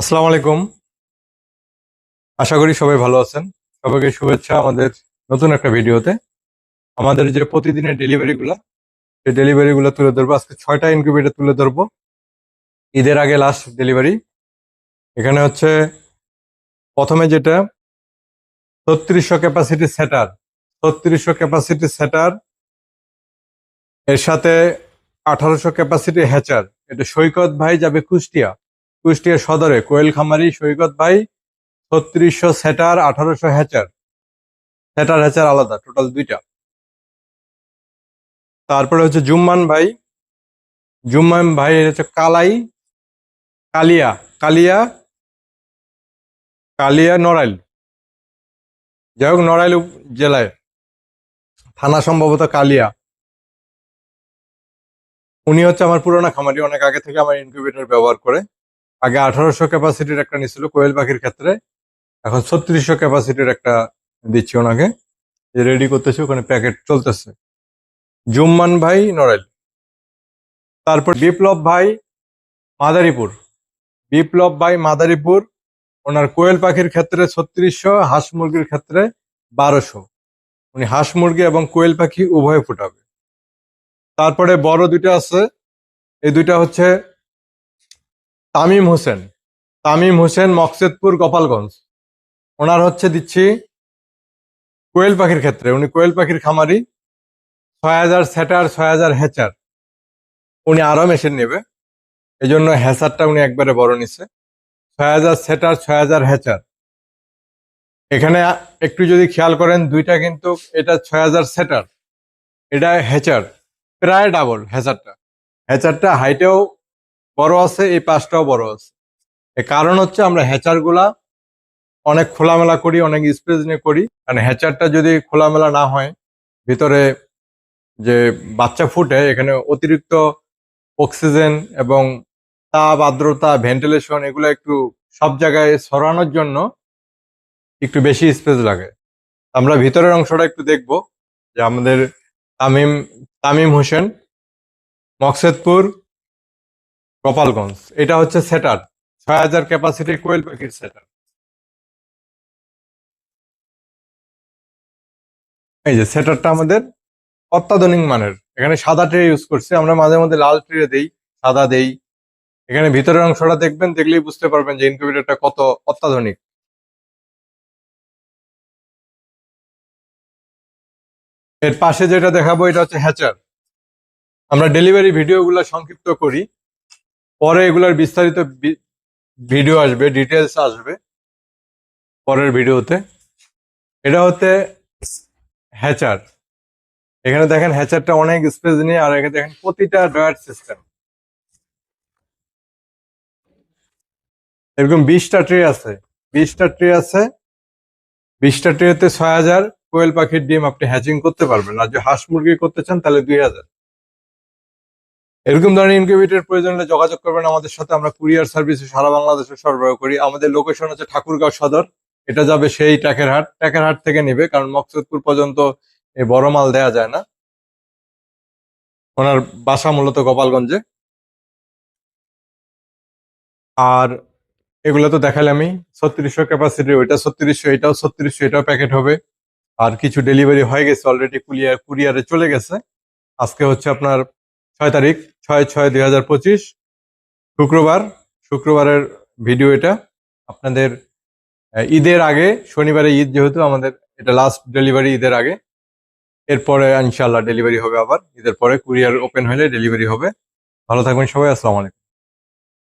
আসসালামু আলাইকুম। আশা করি সবাই ভালো আছেন। সবাইকে শুভেচ্ছা আমাদের নতুন একটা ভিডিওতে। আমাদের যে প্রতিদিনের ডেলিভারি গুলা সেই ডেলিভারি গুলো তুলে ধরবো। আজকে ছয়টা ইনকিউবেটর তুলে ধরবো। ঈদের আগে লাস্ট ডেলিভারি। এখানে হচ্ছে প্রথমে যেটা, ছত্রিশশো ক্যাপাসিটি সেটার ছত্রিশশো ক্যাপাসিটি সেটার এর সাথে আঠারোশো ক্যাপাসিটি হ্যাচার এটা সৈকত ভাই যাবে কুষ্টিয়া। কুষ্টিয়া সদরে কোয়েল খামারি সৈকত ভাই ছত্রিশশো সেটার আঠারোশো হ্যাচার সেটার হ্যাচার আলাদা, টোটাল দুইটা। তারপরে হচ্ছে জুম্মান ভাই। জুম্মান ভাই হচ্ছে কালাই, কালিয়া কালিয়া কালিয়া নড়াইল। যাই হোক, নড়াইল জেলায়। থানা সম্ভবত কালিয়া। উনি হচ্ছে আমার পুরোনো খামারি, অনেক আগে থেকে আমার ইনকিউবেটর ব্যবহার করে। আগে আঠারোশো ক্যাপাসিটির একটা নিছিল কোয়েল পাখির ক্ষেত্রে, এখন ছত্রিশশো ক্যাপাসিটির একটা দিচ্ছি ওনাকে। যে রেডি করতেছে, ওখানে প্যাকেট চলতেছে। জুম্মান ভাই নড়াইল। তারপর বিপ্লব ভাই মাদারীপুর। বিপ্লব ভাই মাদারীপুর, ওনার কোয়েল পাখির ক্ষেত্রে ছত্রিশশো, হাঁস মুরগির ক্ষেত্রে বারোশো। উনি হাঁস মুরগি এবং কোয়েল পাখি উভয় ফুটাবে। তারপরে বড় দুইটা আছে। এই দুইটা হচ্ছে তামিম হোসেন। তামিম হোসেন মকসেদপুর, গোপালগঞ্জ। ওনার হচ্ছে দিচ্ছি কোয়েল পাখির ক্ষেত্রে। উনি কোয়েল পাখির খামারি। ছয় হাজার সেটার, ছয় হাজার হ্যাচার উনি আরও মেশিন নেবে। এই জন্য হ্যাচারটা উনি একবারে বড় নিছে। ছয় হাজার সেটার, ছয় হাজার হ্যাচার এখানে একটু যদি খেয়াল করেন, দুইটা কিন্তু এটা ছয় হাজার সেটার। এটা হ্যাচার প্রায় ডাবল হ্যাচারটা হ্যাচারটা হাইটেও বড় আছে, এই পাশটাও বড় আছে। কারণ হচ্ছে আমরা হ্যাচারগুলা অনেক খোলামেলা করি, অনেক স্পেস নিয়ে করি। কারণ হ্যাচারটা যদি খোলামেলা না হয়, ভিতরে যে বাচ্চা ফুটে, এখানে অতিরিক্ত অক্সিজেন এবং তাপ, আর্দ্রতা, ভেন্টিলেশন, এগুলো একটু সব জায়গায় সরানোর জন্য একটু বেশি স্পেস লাগে। আমরা ভিতরের অংশটা একটু দেখব, যে আমাদের তামিম তামিম হোসেন, মকসেদপুর গোপালগঞ্জ। এটা হচ্ছে সেটার ছয় হাজার ক্যাপাসিটির কোয়েল পাখির সেটার এই যে সেটারটা আমাদের অত্যাধুনিক মানের। এখানে সাদা ট্রে ইউজ করছি। আমরা মাঝে মধ্যে লাল ট্রে দেই, সাদা দেই। এখানে ভিতরের অংশটা দেখবেন, দেখলেই বুঝতে পারবেন যে ইনকিউবেটরটা কত অত্যাধুনিক। এর পাশে যেটা দেখাবো, এটা হচ্ছে হ্যাচার আমরা ডেলিভারি ভিডিওগুলো সংক্ষিপ্ত করি। পরে এগুলোর বিস্তারিত ভিডিও আসবে ডিটেলস আসবে পরের ভিডিওতে এটা হচ্ছে হ্যাচার এখানে দেখেন হ্যাচারটা অনেক স্পেস নিয়ে, আর এখানে দেখেন প্রতিটা ডয়ার সিস্টেম এরকম বিশটা ট্রে আছে। বিশটা ট্রে আছে। বিশটা ট্রেতে ছয় হাজার কোয়েল পাখির ডিম আপনি হ্যাচিং করতে পারবেন। আর যদি হাঁস মুরগি করতে চান, তাহলে দুই হাজার। এরকম ধরনের ইনকিউবেটর প্রয়োজন হলে যোগাযোগ করবেন আমাদের সাথে। আমরা কুরিয়ার সার্ভিসে সারা বাংলাদেশে সরবরাহ করি। আমাদের লোকেশন হচ্ছে ঠাকুরগাঁও সদর। এটা যাবে সেই ট্যাকের হাট ট্যাকের হাট থেকে নেবে, কারণ মকসুদপুর পর্যন্ত এই বড় মাল দেয়া যায় না। ওনার বাসা মূলত গোপালগঞ্জে। আর এগুলো তো দেখালে আমি, ছত্রিশশো ক্যাপাসিটি ওইটা ছত্রিশশো, এটাও ছত্রিশশো, এটাও প্যাকেট হবে। আর কিছু ডেলিভারি হয়ে গেছে অলরেডি কুরিয়ার কুরিয়ারে চলে গেছে। আজকে হচ্ছে আপনার ছয় তারিখ, ছয় ছয় দুই হাজার পঁচিশ, শুক্রবার, শুক্রবারের ভিডিও এটা। আপনাদের ঈদের আগে শনিবারে ঈদ যেহেতু আমাদের, এটা লাস্ট ডেলিভারি ঈদের আগে। এরপরে ইনশাল্লাহ ডেলিভারি হবে আবার। ঈদের পরে কুরিয়ার ওপেন হলে ডেলিভারি হবে। ভালো থাকবেন সবাই, আসসালামু আলাইকুম।